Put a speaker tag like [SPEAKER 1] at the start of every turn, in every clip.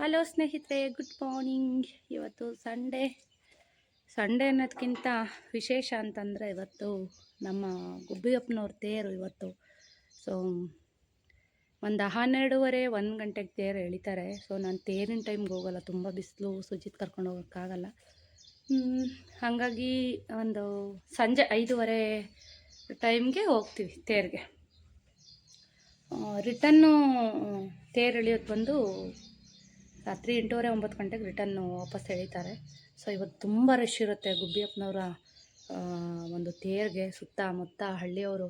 [SPEAKER 1] Hello ಸ್ನೇಹಿತರೆ, good morning. ಇವತ್ತು Sunday. Sunday ಅನ್ನೋದಕ್ಕಿಂತ ವಿಶೇಷ ಅಂತಂದರೆ ಇವತ್ತು ನಮ್ಮ ಗುಬ್ಬಿಯಪ್ಪನವ್ರ ತೇರು ಇವತ್ತು. ಸೊ ಒಂದು ಹನ್ನೆರಡೂವರೆ, ಒಂದು ಗಂಟೆಗೆ ತೇರು ಎಳಿತಾರೆ. ಸೊ ನಾನು ತೇರಿನ ಟೈಮ್ಗೆ ಹೋಗಲ್ಲ. ತುಂಬ ಬಿಸಿಲು, ಸುಜಿತ್ ಕರ್ಕೊಂಡು ಹೋಗೋಕ್ಕಾಗಲ್ಲ. ಹಾಗಾಗಿ ಒಂದು ಸಂಜೆ ಐದೂವರೆ ಟೈಮ್ಗೆ ಹೋಗ್ತೀವಿ ತೇರಿಗೆ. ರಿಟನ್ನು ತೇರು ಎಳಿಯೋದು ಬಂದು ರಾತ್ರಿ ಎಂಟೂವರೆ ಒಂಬತ್ತು ಗಂಟೆಗೆ ರಿಟರ್ನ್ ವಾಪಸ್ ಎಳಿತಾರೆ. ಸೊ ಇವತ್ತು ತುಂಬ ರಶ್ ಇರುತ್ತೆ ಗುಬ್ಬಿಯಪ್ಪನವರ ಒಂದು ತೇರಿಗೆ ಸುತ್ತಮುತ್ತ ಹಳ್ಳಿಯವರು.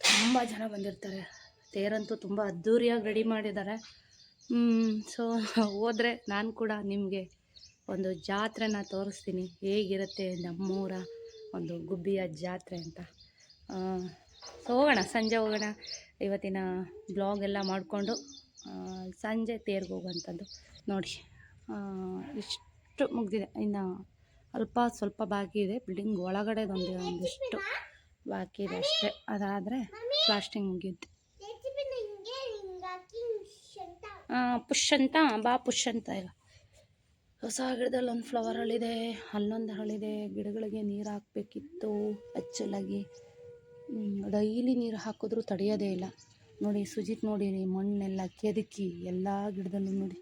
[SPEAKER 1] ತುಂಬ ಜನ ಬಂದಿರ್ತಾರೆ. ತೇರಂತೂ ತುಂಬ ಅದ್ಧೂರಿಯಾಗಿ ರೆಡಿ ಮಾಡಿದ್ದಾರೆ. ಸೊ ಹೋದರೆ ನಾನು ಕೂಡ ನಿಮಗೆ ಒಂದು ಜಾತ್ರೆನ ತೋರಿಸ್ತೀನಿ. ಹೇಗಿರುತ್ತೆ ನಮ್ಮೂರ ಒಂದು ಗುಬ್ಬಿಯ ಜಾತ್ರೆ ಅಂತ. ಹೋಗೋಣ. ಸಂಜೆ ಹೋಗೋಣ. ಇವತ್ತಿನ ಬ್ಲಾಗ್ ಎಲ್ಲ ಮಾಡಿಕೊಂಡು ಸಂಜೆ ತೇರ್ಗೆ ಹೋಗುವಂಥದ್ದು. ನೋಡಿ ಇಷ್ಟು ಮುಗಿದಿದೆ. ಇನ್ನು ಅಲ್ಪ ಸ್ವಲ್ಪ ಬಾಕಿ ಇದೆ. ಬಿಲ್ಡಿಂಗ್ ಒಳಗಡೆದೊಂದು ಒಂದಿಷ್ಟು ಬಾಕಿ ಇದೆ ಅಷ್ಟೇ. ಅದಾದರೆ ಪ್ಲಾಸ್ಟಿಂಗ್ ಮುಗಿಯುತ್ತೆ. ಪುಷ್ ಅಂತ, ಬಾ ಪುಷ್ ಅಂತ ಈಗ ಹೊಸ ಗಿಡದಲ್ಲಿ ಒಂದು ಫ್ಲವರ್ ಹಳಿದೆ ಅಲ್ಲೊಂದು ಹಳಿದೆ ಗಿಡಗಳಿಗೆ ನೀರು ಹಾಕಬೇಕಿತ್ತು, ಅಚ್ಚಲಾಗಿ. ಡೈಲಿ ನೀರು ಹಾಕಿದ್ರೂ ತಡೆಯೋದೇ ಇಲ್ಲ. ನೋಡಿ, ಸುಜಿತ್ ನೋಡಿರಿ ಮಣ್ಣೆಲ್ಲ ಕೆದಕಿ ಎಲ್ಲ ಗಿಡದಲ್ಲೂ ನೋಡಿ.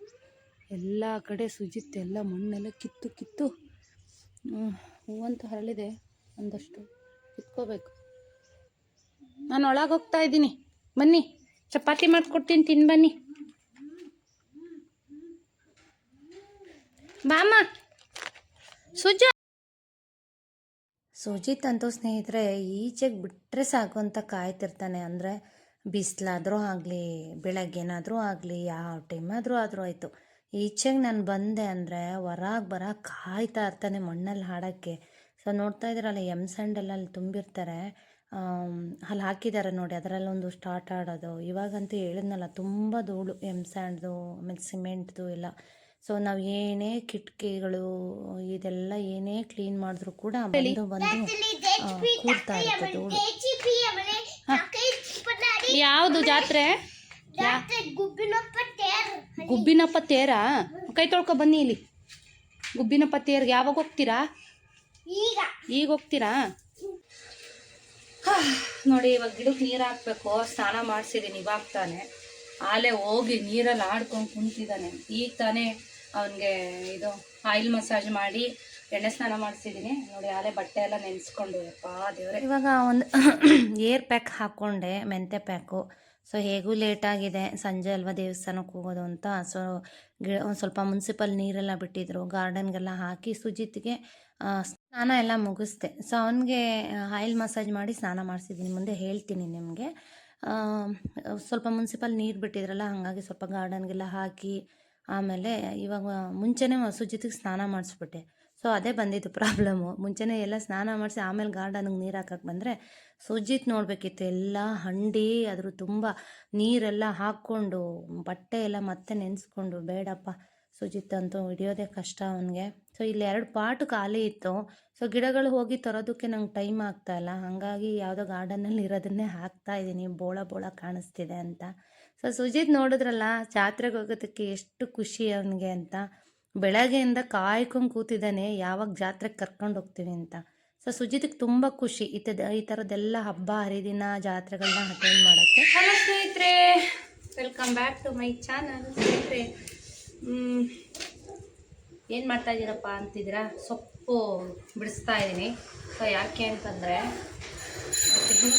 [SPEAKER 1] ಎಲ್ಲ ಕಡೆ ಸುಜಿತ್ ಎಲ್ಲ ಮಣ್ಣೆಲ್ಲ ಕಿತ್ತು ಕಿತ್ತು ಹೂವಂತೂ ಹರಳಿದೆ ಒಂದಷ್ಟು. ಕಿತ್ಕೋಬೇಕು. ನಾನು ಒಳಗೆ ಹೋಗ್ತಾ ಇದ್ದೀನಿ. ಬನ್ನಿ, ಚಪಾತಿ ಮಾಡಿಕೊಡ್ತೀನಿ, ತಿನ್ ಬನ್ನಿ. ಬಾಮ ಸುಜ. ಸುಜಿತ್ ಅಂತೂ ಸ್ನೇಹಿತರೆ, ಈಚೆಗೆ ಬಿಟ್ಟರೆ ಸಾಕು ಅಂತ ಕಾಯ್ತಿರ್ತಾನೆ. ಅಂದರೆ ಬಿಸಿಲಾದರೂ ಆಗಲಿ, ಬೆಳಗ್ಗೆನಾದರೂ ಆಗಲಿ, ಯಾವ ಟೈಮಾದರೂ ಆದರೂ ಆಯಿತು. ಈಚೆಗೆ ನಾನು ಬಂದೆ ಅಂದರೆ ಹೊರಗೆ ಬರ ಕಾಯ್ತಾ ಇರ್ತಾನೆ ಮಣ್ಣಲ್ಲಿ ಹಾಡೋಕ್ಕೆ. ಸೊ ನೋಡ್ತಾ ಇದ್ದೀರಲ್ಲ ಎಂ ಸ್ಯಾಂಡಲ್ ಅಲ್ಲಿ ತುಂಬಿರ್ತಾರೆ. ಅಲ್ಲಿ ಹಾಕಿದ್ದಾರೆ ನೋಡಿ ಅದರಲ್ಲೊಂದು ಸ್ಟಾರ್ಟ್ ಆಡೋದು ಇವಾಗಂತೂ ಹೇಳಿದ್ನಲ್ಲ ತುಂಬ ಧೂಳು ಎಂ ಸ್ಯಾಂಡ್ದು ಆಮೇಲೆ ಸಿಮೆಂಟ್ದು ಎಲ್ಲ. ಸೊ ನಾವು ಏನೇ ಕಿಟಕಿಗಳು ಇದೆಲ್ಲ ಏನೇ ಕ್ಲೀನ್ ಮಾಡಿದ್ರು ಕೂಡ ಬಂದು ಬಂದು ಕೂರ್ತಾ ಇರುತ್ತೆ ಧೂಳು. ಯಾವುದು ಜಾತ್ರೆ? ಗುಬ್ಬಿನಪ್ಪ ತೇರಾ ಕೈ ತೊಳ್ಕೊ ಬನ್ನಿ ಇಲ್ಲಿ. ಗುಬ್ಬಿನಪ್ಪ ತೇರ್ಗೆ ಯಾವಾಗ ಹೋಗ್ತೀರಾ?
[SPEAKER 2] ಈಗ.
[SPEAKER 1] ಈಗ ಹೋಗ್ತೀರಾ? ನೋಡಿ ಇವಾಗ ಗಿಡಕ್ಕೆ ನೀರು ಹಾಕ್ಬೇಕು. ಸ್ನಾನ ಮಾಡಿಸಿದ್ದೀನಿ ಇವಾಗ ತಾನೆ. ಆಲೆ ಹೋಗಿ ನೀರಲ್ಲಿ ಆಡ್ಕೊಂಡು ಕುಂತಿದ್ದಾನೆ ಈಗ ತಾನೇ ಅವನಿಗೆ ಇದು ಆಯಿಲ್ ಮಸಾಜ್ ಮಾಡಿ ಎಣ್ಣೆ ಸ್ನಾನ ಮಾಡಿಸಿದ್ದೀನಿ ನೋಡಿ ಆಲೆ ಬಟ್ಟೆ ಎಲ್ಲ ನೆನೆಸ್ಕೊಂಡು ಅಪ್ಪ ದೇವ್ರೆ. ಇವಾಗ ಒಂದು ಏರ್ ಪ್ಯಾಕ್ ಹಾಕ್ಕೊಂಡೆ ಮೆಂತೆ ಪ್ಯಾಕು. ಸೊ ಹೇಗೂ ಲೇಟ್ ಆಗಿದೆ, ಸಂಜೆ ಅಲ್ವಾ ದೇವಸ್ಥಾನಕ್ಕೆ ಹೋಗೋದು ಅಂತ. ಸೊ ಗಿಡ ಒಂದು ಸ್ವಲ್ಪ ಮುನ್ಸಿಪಲ್ ನೀರೆಲ್ಲ ಬಿಟ್ಟಿದ್ರು ಗಾರ್ಡನ್ಗೆಲ್ಲ ಹಾಕಿ ಸುಜಿತ್ಗೆ ಸ್ನಾನ ಎಲ್ಲ ಮುಗಿಸ್ದೆ. ಸೊ ಅವನಿಗೆ ಆಯಿಲ್ ಮಸಾಜ್ ಮಾಡಿ ಸ್ನಾನ ಮಾಡಿಸಿದ್ದೀನಿ ಮುಂದೆ ಹೇಳ್ತೀನಿ ನಿಮಗೆ. ಸ್ವಲ್ಪ ಮುನ್ಸಿಪಲ್ ನೀರು ಬಿಟ್ಟಿದ್ರಲ್ಲ, ಹಾಗಾಗಿ ಸ್ವಲ್ಪ ಗಾರ್ಡನ್ಗೆಲ್ಲ ಹಾಕಿ, ಆಮೇಲೆ ಇವಾಗ ಮುಂಚೆನೇ ಸುಜಿತ್ಗೆ ಸ್ನಾನ ಮಾಡಿಸ್ಬಿಟ್ಟೆ. ಸೊ ಅದೇ ಬಂದಿದ್ದು ಪ್ರಾಬ್ಲಮ್ಮು ಮುಂಚೆನೇ ಎಲ್ಲ ಸ್ನಾನ ಮಾಡಿಸಿ ಆಮೇಲೆ ಗಾರ್ಡನ್ಗೆ ನೀರು ಹಾಕಕ್ಕೆ ಬಂದರೆ ಸುಜಿತ್ ನೋಡಬೇಕಿತ್ತು ಎಲ್ಲ ಹಂಡಿ, ಅದ್ರ ತುಂಬ ನೀರೆಲ್ಲ ಹಾಕ್ಕೊಂಡು, ಬಟ್ಟೆ ಎಲ್ಲ ಮತ್ತೆ ನೆನೆಸ್ಕೊಂಡು, ಬೇಡಪ್ಪ ಸುಜಿತ್ ಅಂತೂ ಹಿಡಿಯೋದೇ ಕಷ್ಟ ಅವನಿಗೆ. ಸೊ ಇಲ್ಲಿ ಎರಡು ಪಾಟ್ ಖಾಲಿ ಇತ್ತು. ಸೊ ಗಿಡಗಳು ಹೋಗಿ ತರೋದಕ್ಕೆ ನಂಗೆ ಟೈಮ್ ಆಗ್ತಾ ಇಲ್ಲ. ಹಾಗಾಗಿ ಯಾವುದೋ ಗಾರ್ಡನಲ್ಲಿ ಇರೋದನ್ನೇ ಹಾಕ್ತಾ ಇದ್ದೀನಿ ಬೋಳ ಬೋಳ ಕಾಣಿಸ್ತಿದೆ ಅಂತ. ಸೊ ಸುಜಿತ್ ನೋಡಿದ್ರಲ್ಲ, ಜಾತ್ರೆಗೆ ಹೋಗೋದಕ್ಕೆ ಎಷ್ಟು ಖುಷಿ ಅವನಿಗೆ ಅಂತ. ಬೆಳಗ್ಗೆಯಿಂದ ಕಾಯ್ಕೊಂಡು ಕೂತಿದ್ದಾನೆ, ಯಾವಾಗ ಜಾತ್ರೆಗೆ ಕರ್ಕೊಂಡು ಹೋಗ್ತೀವಿ ಅಂತ. ಸೊ ಸುಜಿತ್ಗೆ ತುಂಬ ಖುಷಿ ಥರದ ಈ ಥರದ್ದೆಲ್ಲ ಹಬ್ಬ, ಹರಿದಿನ ಜಾತ್ರೆಗಳನ್ನ ಅಟೆಂಡ್ ಮಾಡೋಕ್ಕೆ. ಹಲೋ ಸ್ನೇಹಿತರೆ welcome back to my channel ಸ್ನೇಹಿತರೆ ಏನು ಮಾಡ್ತಾ ಇದ್ದೀರಪ್ಪ ಅಂತಿದ್ದೀರಾ? ಸೊಪ್ಪು ಬಿಡಿಸ್ತಾ ಇದ್ದೀನಿ ಸೊ ಯಾಕೆ ಅಂತಂದರೆ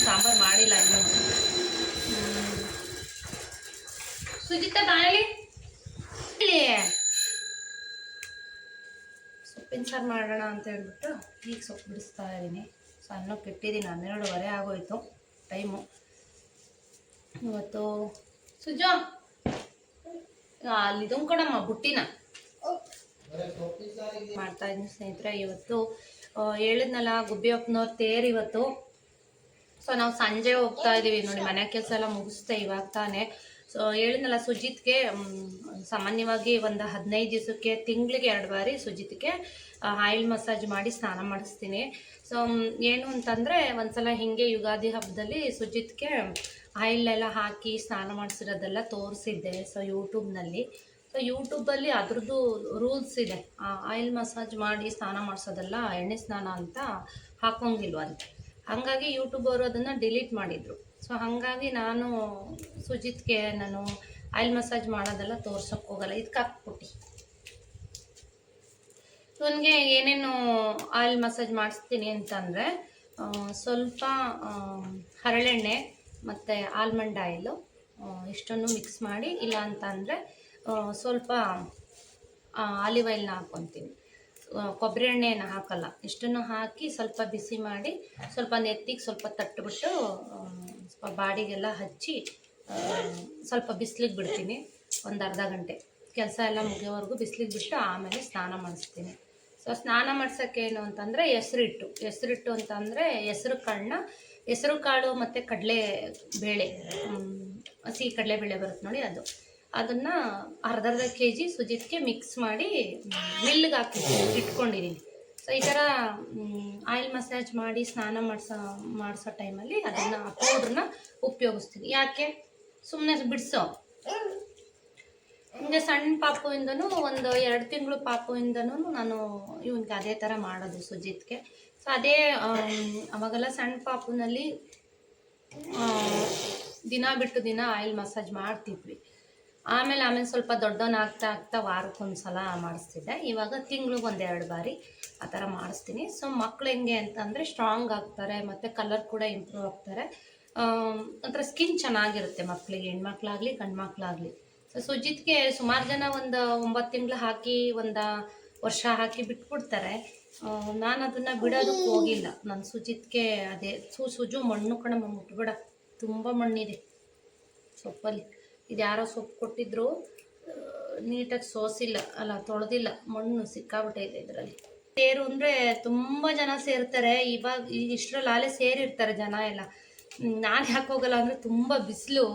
[SPEAKER 1] ಸಾಂಬಾರು ಮಾಡಿಲ್ಲ ಇನ್ನೂ. ಸುಜಿತ ಇಲ್ಲಿ ಸೊಪ್ಪಿನ ಸಾರು ಮಾಡೋಣ ಅಂತ ಹೇಳ್ಬಿಟ್ಟು ಈಗ ಸೊಪ್ಪು ಬಿಡಿಸ್ತಾ ಇದ್ದೀನಿ. ಸೊ ಅನ್ನಕ್ಕೆ ಇಟ್ಟಿದ್ದೀನಿ ಹನ್ನೆರಡುವರೆ ಆಗೋಯ್ತು ಟೈಮು. ಇವತ್ತು ಸುಜಾ ಅಲ್ಲಿ ಕೊಡಮ್ಮ ಬುಟ್ಟಿನ. ಮಾಡ್ತಾ ಇದ್ದೀನಿ ಸ್ನೇಹಿತರೆ, ಇವತ್ತು ಹೇಳಿದ್ನಲ್ಲ ಹೇಳಿದ್ನಲ್ಲ ಗುಬ್ಬಿಯಪ್ಪನವ್ರ ತೇರು ಇವತ್ತು. ಸೊ, ನಾವು ಸಂಜೆ ಹೋಗ್ತಾ ಇದ್ದೀವಿ ನೋಡಿ, ಮನೆ ಕೆಲಸ ಎಲ್ಲ ಮುಗಿಸ್ತೆ ಇವಾಗ ತಾನೇ. ಸೊ ಹೇಳಿದ್ನಲ್ಲ ಸುಜಿತ್ಗೆ ಸಾಮಾನ್ಯವಾಗಿ ಒಂದು ಹದಿನೈದು ದಿವಸಕ್ಕೆ, ತಿಂಗಳಿಗೆ ಎರಡು ಬಾರಿ ಸುಜಿತ್ಗೆ ಆಯಿಲ್ ಮಸಾಜ್ ಮಾಡಿ ಸ್ನಾನ ಮಾಡಿಸ್ತೀನಿ. ಸೊ ಏನು ಅಂತಂದರೆ ಒಂದ್ಸಲ ಹೀಗೆ ಯುಗಾದಿ ಹಬ್ಬದಲ್ಲಿ ಸುಜಿತ್ಗೆ ಆಯಿಲ್ ಎಲ್ಲ ಹಾಕಿ ಸ್ನಾನ ಮಾಡಿಸಿರೋದೆಲ್ಲ ತೋರಿಸಿದ್ದೆ ಸೊ ಯೂಟ್ಯೂಬ್ನಲ್ಲಿ ಸೊ ಯೂಟ್ಯೂಬಲ್ಲಿ ಅದ್ರದ್ದು ರೂಲ್ಸ್ ಇದೆ. ಆಯಿಲ್ ಮಸಾಜ್ ಮಾಡಿ ಸ್ನಾನ ಮಾಡಿಸೋದೆಲ್ಲ ಎಣ್ಣೆ ಸ್ನಾನ ಅಂತ ಹಾಕೋಂಗಿಲ್ವಂತೆ ಹಾಗಾಗಿ ಯೂಟ್ಯೂಬ್ ಅವರು ಅದನ್ನು ಡಿಲೀಟ್ ಮಾಡಿದರು. ಸೊ ಹಾಗಾಗಿ ನಾನು ಸುಜಿತ್ಗೆ ನಾನು ಆಯಿಲ್ ಮಸಾಜ್ ಮಾಡೋದೆಲ್ಲ ತೋರ್ಸೋಕ್ಕೆ ಹೋಗಲ್ಲ. ಇದಕ್ಕೆ ಹಾಕ್ಬಿಟ್ಟು. ಇವನಿಗೆ ಏನೇನು ಆಯಿಲ್ ಮಸಾಜ್ ಮಾಡಿಸ್ತೀನಿ ಅಂತಂದರೆ ಸ್ವಲ್ಪ ಹರಳೆಣ್ಣೆ ಮತ್ತು ಆಲ್ಮಂಡ್ ಆಯಿಲು ಇಷ್ಟನ್ನು ಮಿಕ್ಸ್ ಮಾಡಿ ಇಲ್ಲ ಅಂತಂದರೆ ಸ್ವಲ್ಪ ಆಲಿವ್ ಆಯಿಲ್ನ ಹಾಕ್ಕೊತೀನಿ. ಕೊಬ್ಬರಿ ಎಣ್ಣೆಯನ್ನು ಹಾಕಲ್ಲ. ಇಷ್ಟನ್ನು ಹಾಕಿ ಸ್ವಲ್ಪ ಬಿಸಿ ಮಾಡಿ ಸ್ವಲ್ಪ ನೆತ್ತಿಗೆ ಸ್ವಲ್ಪ ತಟ್ಬಿಟ್ಟು ಆ, ಸ್ವಲ್ಪ ಬಾಡಿಗೆಲ್ಲ ಹಚ್ಚಿ ಸ್ವಲ್ಪ ಬಿಸಿಲಿಗೆ ಬಿಡ್ತೀನಿ. ಒಂದು ಅರ್ಧ ಗಂಟೆ. ಕೆಲಸ ಎಲ್ಲ ಮುಗಿಯೋವರೆಗೂ ಬಿಸಿಲಿಗೆ ಬಿಟ್ಟು ಆಮೇಲೆ ಸ್ನಾನ ಮಾಡಿಸ್ತೀನಿ. ಸೊ ಸ್ನಾನ ಮಾಡ್ಸೋಕ್ಕೆ ಏನು ಅಂತಂದರೆ ಹೆಸರಿಟ್ಟು. ಹೆಸರಿಟ್ಟು ಅಂತಂದರೆ ಹೆಸರು ಕಾಳನ್ನ, ಹೆಸರು ಕಾಳು ಮತ್ತು ಕಡಲೆ ಬೇಳೆ ಹಸಿ ಕಡಲೆ ಬೇಳೆ ಬರುತ್ತೆ ನೋಡಿ ಅದು. ಅದನ್ನು ಅರ್ಧ ಅರ್ಧ ಕೆ ಜಿ ಸುಜಿತ್ಗೆ ಮಿಕ್ಸ್ ಮಾಡಿ ಮಿಲ್ಗೆ ಹಾಕಿ ಇಟ್ಕೊಂಡಿದ್ದೀನಿ. ಸೊ ಈ ಥರ ಆಯಿಲ್ ಮಸಾಜ್ ಮಾಡಿ ಸ್ನಾನ ಮಾಡಿಸೋ ಮಾಡಿಸೋ ಟೈಮಲ್ಲಿ ಅದನ್ನು ಆ ಪೌಡ್ರನ್ನ ಉಪಯೋಗಿಸ್ತೀನಿ ಯಾಕೆ? ಸುಮ್ಮನೆ ಬಿಡಿಸೋ. ಹಿಂಗೆ ಸಣ್ಣ ಪಾಪುವಿಂದನೂ ಒಂದು ಎರಡು ತಿಂಗಳು ಪಾಪುವಿಂದನೂ ನಾನು ಇವನಿಗೆ ಅದೇ ಥರ ಮಾಡೋದು ಸುಜಿತ್ಗೆ. ಸೊ ಅದೇ ಅವಾಗೆಲ್ಲ ಸಣ್ಣ ಪಾಪುನಲ್ಲಿ ದಿನ ಬಿಟ್ಟು ದಿನ ಆಯಿಲ್ ಮಸಾಜ್ ಮಾಡ್ತಿದ್ವಿ. ಆಮೇಲೆ ಆಮೇಲೆ ಸ್ವಲ್ಪ ದೊಡ್ಡವನಾಗ್ತಾ ಆಗ್ತಾ ವಾರಕ್ಕೊಂದು ಸಲ ಮಾಡಿಸ್ತಿದ್ದೆ. ಇವಾಗ ತಿಂಗ್ಳಿಗೆ ಒಂದೆರಡು ಬಾರಿ ಆ ಥರ ಮಾಡಿಸ್ತೀನಿ. ಸೊ ಮಕ್ಳು ಹೆಂಗೆ ಅಂತಂದರೆ ಸ್ಟ್ರಾಂಗ್ ಆಗ್ತಾರೆ, ಮತ್ತು ಕಲರ್ ಕೂಡ ಇಂಪ್ರೂವ್ ಆಗ್ತಾರೆ. ಒಂಥರ ಸ್ಕಿನ್ ಚೆನ್ನಾಗಿರುತ್ತೆ ಮಕ್ಕಳಿಗೆ ಹೆಣ್ಮಕ್ಳಾಗಲಿ ಗಂಡು ಮಕ್ಕಳಾಗಲಿ ಸೊ ಸುಜಿತ್ಗೆ ಸುಮಾರು ಜನ ಒಂದು ಒಂಬತ್ತು ತಿಂಗಳು ಹಾಕಿ, ಒಂದು ವರ್ಷ ಹಾಕಿ ಬಿಟ್ಬಿಡ್ತಾರೆ. ನಾನು ಅದನ್ನು ಬಿಡೋದಕ್ಕೆ ಹೋಗಿಲ್ಲ. ನನ್ನ ಸುಜಿತ್ಗೆ ಅದೇ, ಸು, ಸುಜು ಮಣ್ಣು ಕಣ ಮುಟ್ಬಿಡ. ತುಂಬ ಮಣ್ಣಿದೆ. ಸೊಪ್ಪಲ್ಲಿ. ಇದು ಯಾರೋ ಸೊಪ್ಪು ಕೊಟ್ಟಿದ್ರು ನೀಟಾಗಿ ಸೋಸಿಲ್ಲ, ಅಲ್ಲ ತೊಳೆದಿಲ್ಲ, ಮಣ್ಣು ಸಿಕ್ಕಾಬಿಟ್ಟೈತೆ ಇದರಲ್ಲಿ. ಸೇರು ಅಂದರೆ ತುಂಬ ಜನ ಸೇರ್ತಾರೆ, ಇವಾಗ ಇಷ್ಟರಲ್ಲಿ ಆಲೇ ಸೇರಿರ್ತಾರೆ ಜನ ಎಲ್ಲ. ನಾನು ಯಾಕೆ ಹೋಗಲ್ಲ ಅಂದರೆ ತುಂಬ ಬಿಸಿಲು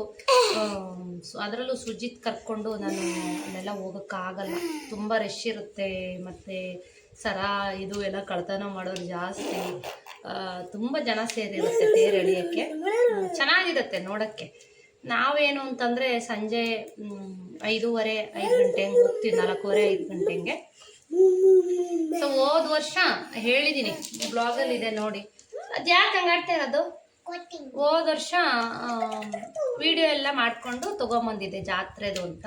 [SPEAKER 1] ಅದರಲ್ಲೂ ಸುಜಿತ್ ಕರ್ಕೊಂಡು ನಾನು ಅಲ್ಲೆಲ್ಲ ಹೋಗೋಕ್ಕಾಗಲ್ಲ ತುಂಬ ರಶ್ ಇರುತ್ತೆ, ಮತ್ತು ಸರ ಇದು ಎಲ್ಲ ಕಳ್ತನ ಮಾಡೋರು ಜಾಸ್ತಿ ತುಂಬ ಜನ ಸೇರಿರುತ್ತೆ ತೇರು ಎಳಿಯೋಕ್ಕೆ. ಚೆನ್ನಾಗಿರುತ್ತೆ ನೋಡೋಕ್ಕೆ. ನಾವೇನು ಅಂತಂದರೆ ಸಂಜೆ ಐದೂವರೆ, ಐದು ಗಂಟೆ ಹಂಗೆ ಹೋಗ್ತೀವಿ, ನಾಲ್ಕೂವರೆ, ಐದು ಗಂಟೆ ಹಂಗೆ. ಸೊ ಹೋದ ವರ್ಷ ಹೇಳಿದ್ದೀನಿ ಬ್ಲಾಗಲ್ಲಿ ಇದೆ ನೋಡಿ. ಅದು ಯಾಕೆ ಹಂಗಾಡ್ತಾ ಇರೋದು? ಹೋದ ವರ್ಷ ವಿಡಿಯೋ ಎಲ್ಲ ಮಾಡಿಕೊಂಡು ತೊಗೊಂಬಂದಿದ್ದೆ ಜಾತ್ರೆದು ಅಂತ.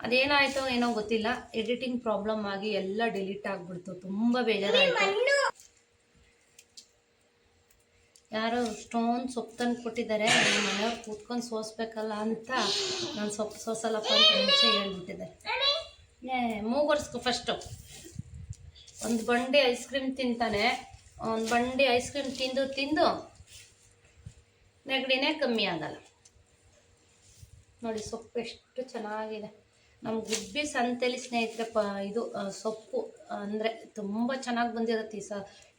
[SPEAKER 1] ಅದೇನಾಯಿತು ಏನೋ ಗೊತ್ತಿಲ್ಲ ಎಡಿಟಿಂಗ್ ಪ್ರಾಬ್ಲಮ್ ಆಗಿ ಎಲ್ಲ ಡಿಲೀಟ್ ಆಗಿಬಿಡ್ತು, ತುಂಬ ಬೇಜಾರಾಯಿತು. ಯಾರೋ ಸ್ಟೋನ್ ಸೊಪ್ಪು ತಂದು ಕೊಟ್ಟಿದ್ದಾರೆ ನಮ್ಮ ಮನೆಯವ್ರು ಕೂತ್ಕೊಂಡು ಸೋಸ್ಬೇಕಲ್ಲ ಅಂತ ನಾನು ಸೊಪ್ಪು ಸೋಸಲ್ಲಪ್ಪ ಅಂತ ಮುಂಚೆ ಹೇಳ್ಬಿಟ್ಟಿದ್ದಾರೆ ಏ, ಮೂಗೊರ್ಸ್ಕೊ ಫಸ್ಟು ಒಂದು ಬಂಡಿ ಐಸ್ ಕ್ರೀಮ್ ತಿಂತಾನೆ. ಒಂದು ಬಂಡಿ ಐಸ್ ಕ್ರೀಮ್ ತಿಂದು ತಿಂದು ನೆಗಡಿನೇ ಕಮ್ಮಿ ಆಗಲ್ಲ. ನೋಡಿ ಸೊಪ್ಪು ಎಷ್ಟು ಚೆನ್ನಾಗಿದೆ. ನಮ್ಮ ಗುಬ್ಬಿ ಸಂತೆಲಿ ಸ್ನೇಹಿತರೆ ಪ ಇದು ಸೊಪ್ಪು, ಅಂದರೆ ತುಂಬ ಚೆನ್ನಾಗಿ ಬಂದಿರುತ್ತೆ ಈ ಸ,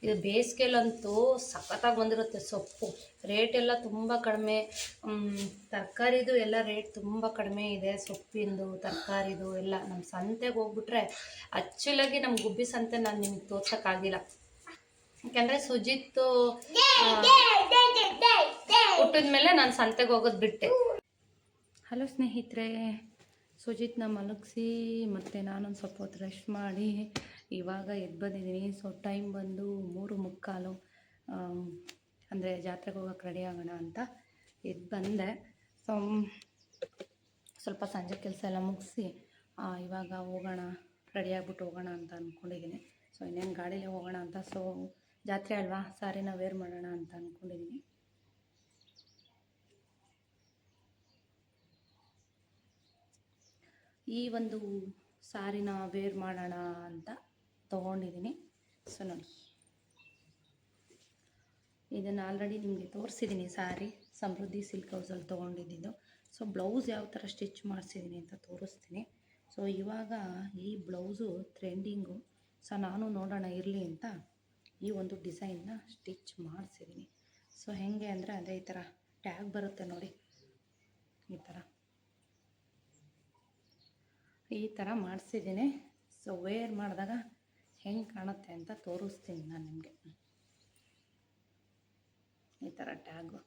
[SPEAKER 1] ಇದು ಬೇಸಿಗೆಲಂತೂ ಸಖತ್ತಾಗಿ ಬಂದಿರುತ್ತೆ ಸೊಪ್ಪು. ರೇಟ್ ಎಲ್ಲ ತುಂಬ ಕಡಿಮೆ. ತರಕಾರಿದು ಎಲ್ಲ ರೇಟ್ ತುಂಬ ಕಡಿಮೆ ಇದೆ, ಸೊಪ್ಪಿಂದು, ತರಕಾರಿದು ಎಲ್ಲ. ನಮ್ಮ ಸಂತೆಗೆ ಹೋಗ್ಬಿಟ್ರೆ ಆ್ಯಕ್ಚುಲಾಗಿ ನಮ್ಮ ಗುಬ್ಬಿ ಸಂತೆ ನಾನು ನಿಮ್ಗೆ ತೋರ್ಸೋಕ್ಕಾಗಿಲ್ಲ. ಯಾಕೆಂದರೆ ಸುಜಿತ್ತು ಹುಟ್ಟಿದ ಮೇಲೆ ನಾನು ಸಂತೆಗೆ ಹೋಗೋದು ಬಿಟ್ಟೆ. ಹಲೋ ಸ್ನೇಹಿತರೆ ಸುಜಿತ್ನ ಮಲಗಿಸಿ, ಮತ್ತು ನಾನೊಂದು ಸ್ವಲ್ಪ ಹೊತ್ತು ರೆಸ್ಟ್ ಮಾಡಿ. ಇವಾಗ ಎದ್ದು ಬಂದಿದ್ದೀನಿ. ಸೊ ಟೈಮ್ ಬಂದು ಮೂರು ಮುಕ್ಕಾಲು ಅಂದರೆ ಜಾತ್ರೆಗೆ ಹೋಗೋಕೆ ರೆಡಿ ಆಗೋಣ ಅಂತ ಎದ್ದು ಬಂದೆ. ಸೊ ಸ್ವಲ್ಪ ಸಂಜೆ ಕೆಲಸ ಎಲ್ಲ ಮುಗಿಸಿ ಇವಾಗ ಹೋಗೋಣ ರೆಡಿ ಆಗಿಬಿಟ್ಟು ಹೋಗೋಣ ಅಂತ ಅಂದ್ಕೊಂಡಿದ್ದೀನಿ ಸೊ ಇನ್ನೇನು ಗಾಡೀಲೇ ಹೋಗೋಣ ಅಂತ. ಸೊ ಜಾತ್ರೆ ಅಲ್ವಾ? ಸಾರಿನ ವೇರ್ ಮಾಡೋಣ ಅಂತ ಅಂದ್ಕೊಂಡಿದ್ದೀನಿ ಈ ಒಂದು ಸಾರಿನ ವೇರ್ ಮಾಡೋಣ ಅಂತ ತೊಗೊಂಡಿದ್ದೀನಿ. ಸೊ ನೋಡಿ, ಇದನ್ನು ಆಲ್ರೆಡಿ ನಿಮಗೆ ತೋರಿಸಿದ್ದೀನಿ ಸಾರಿ, ಸಮೃದ್ಧಿ ಸಿಲ್ಕ್ ಹೌಸಲ್ಲಿ ತೊಗೊಂಡಿದ್ದು ಸೊ ಬ್ಲೌಸ್ ಯಾವ ಥರ ಸ್ಟಿಚ್ ಮಾಡಿಸಿದ್ದೀನಿ ಅಂತ ತೋರಿಸ್ತೀನಿ. ಸೊ ಇವಾಗ ಈ ಬ್ಲೌಸು ಟ್ರೆಂಡಿಂಗು ಸೊ ನಾನು ನೋಡೋಣ ಇರಲಿ ಅಂತ ಈ ಒಂದು ಡಿಸೈನ್ನ ಸ್ಟಿಚ್ ಮಾಡಿಸಿದ್ದೀನಿ ಸೊ ಹೇಗೆ ಅಂದರೆ ಅದೇ ಈ ಥರ ಟ್ಯಾಗ್ ಬರುತ್ತೆ ನೋಡಿ. ಈ ಥರ ಈ ಥರ ಮಾಡಿಸಿದ್ದೀನಿ. ಸೊ ವೇರ್ ಮಾಡಿದಾಗ ಹೆಂಗೆ ಕಾಣುತ್ತೆ ಅಂತ ತೋರಿಸ್ತೀನಿ ನಾನು ನಿಮಗೆ. ಈ ಥರ ಟ್ಯಾಗು